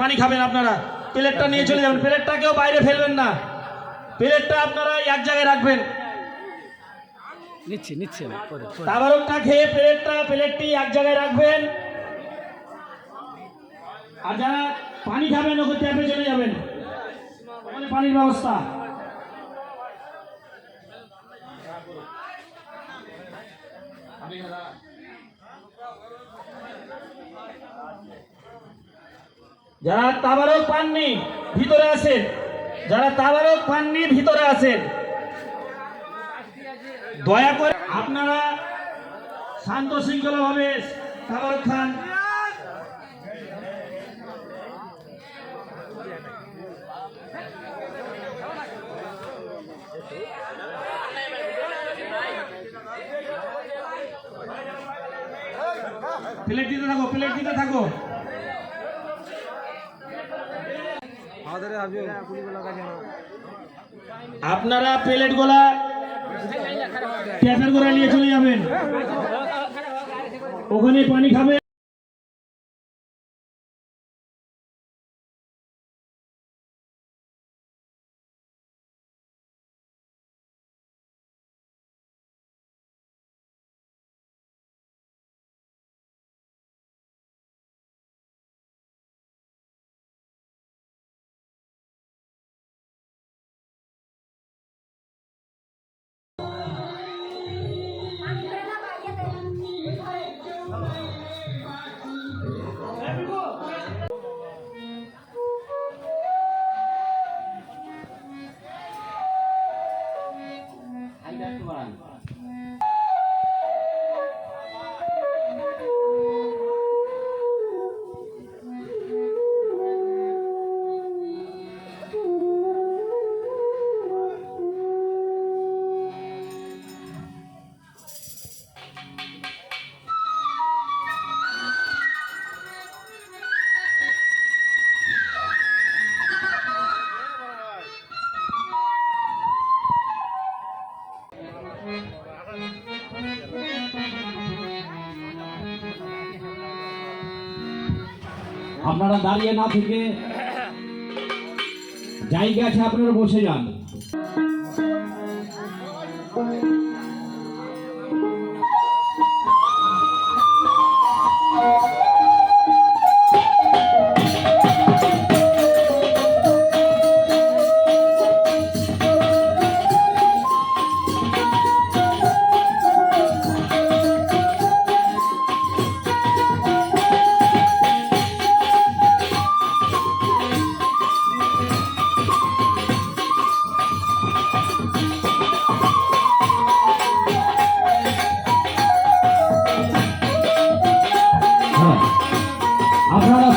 পানি খাবেন আপনারা। প্লেটটা নিয়ে চলে যাবেন। প্লেটটা কেউ বাইরে ফেলবেন না। প্লেটটা আপনারা এক জায়গায় রাখবেন। নিচ্ছে নিচ্ছে। তাবারকটা খেয়ে প্লেটটা প্লেটটি এক জায়গায় রাখবেন। আর যারা পানি খাবেন ওকে ট্যাপে চলে যাবেন। ওখানে পানির ব্যবস্থা। যারা তাবারক পাননি, ভিতরে আছেন যারা তাবারক পাননি, ভিতরে আছেন দয়া করে আপনারা শান্ত শৃঙ্খলা ভাবে তাবারক খান। প্লেট দিতে থাকো, প্লেট দিতে থাকো। আপনারা প্লেট গোলা ক্যাসার গোলা নিয়ে চলে যাবেন। ওখানে পানি খাবে। আপনারা দাঁড়িয়ে না থেকে জায়গা আছে আপনারা বসে যান।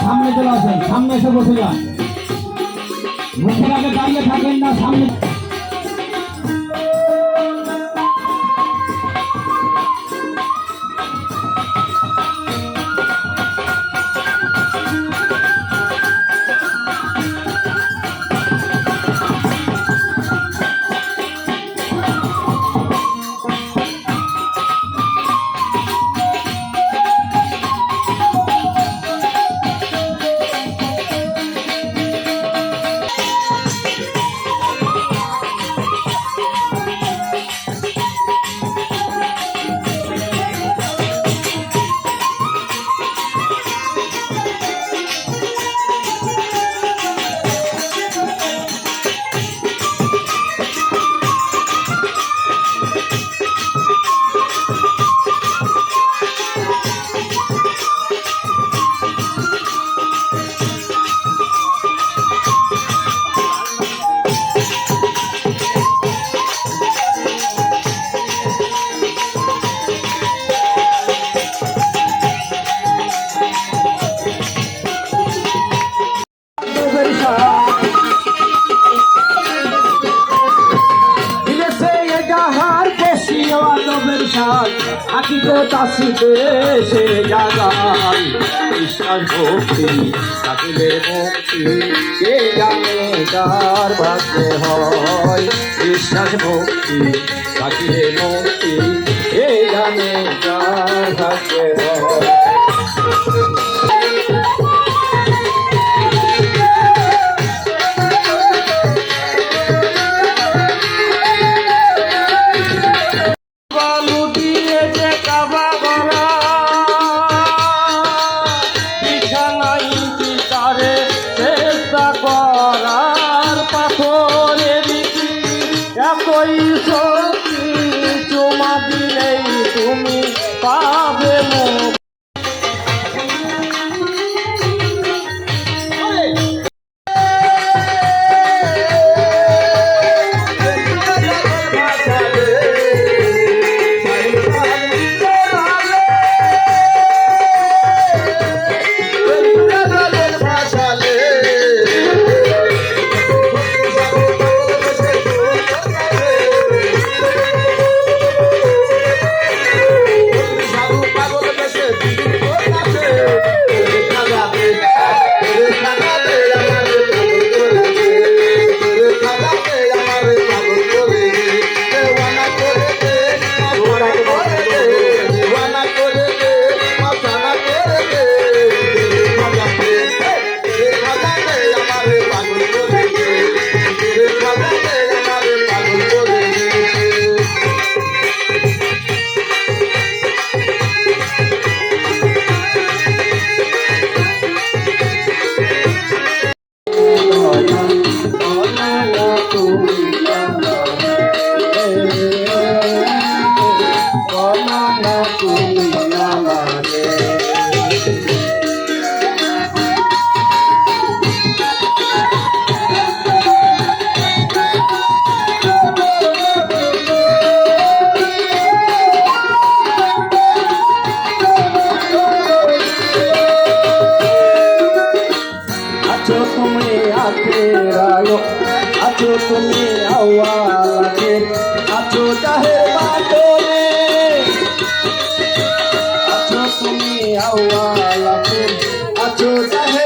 সামনে চলে আসেন সামনে এসে বসে যান। মুখের আগে দাঁড়িয়ে থাকেন না সামনে বিশ্বাস ভক্তি থাকিলে মুক্তি কে জানে তার ভাগ্যে হয় বিশ্বাস ভক্তি থাকিলে মুক্তি কে জানে তার ভাগ্যে হয়। তুমি আওয়ালাকে আছো জাহের বাদরে। আছো তুমি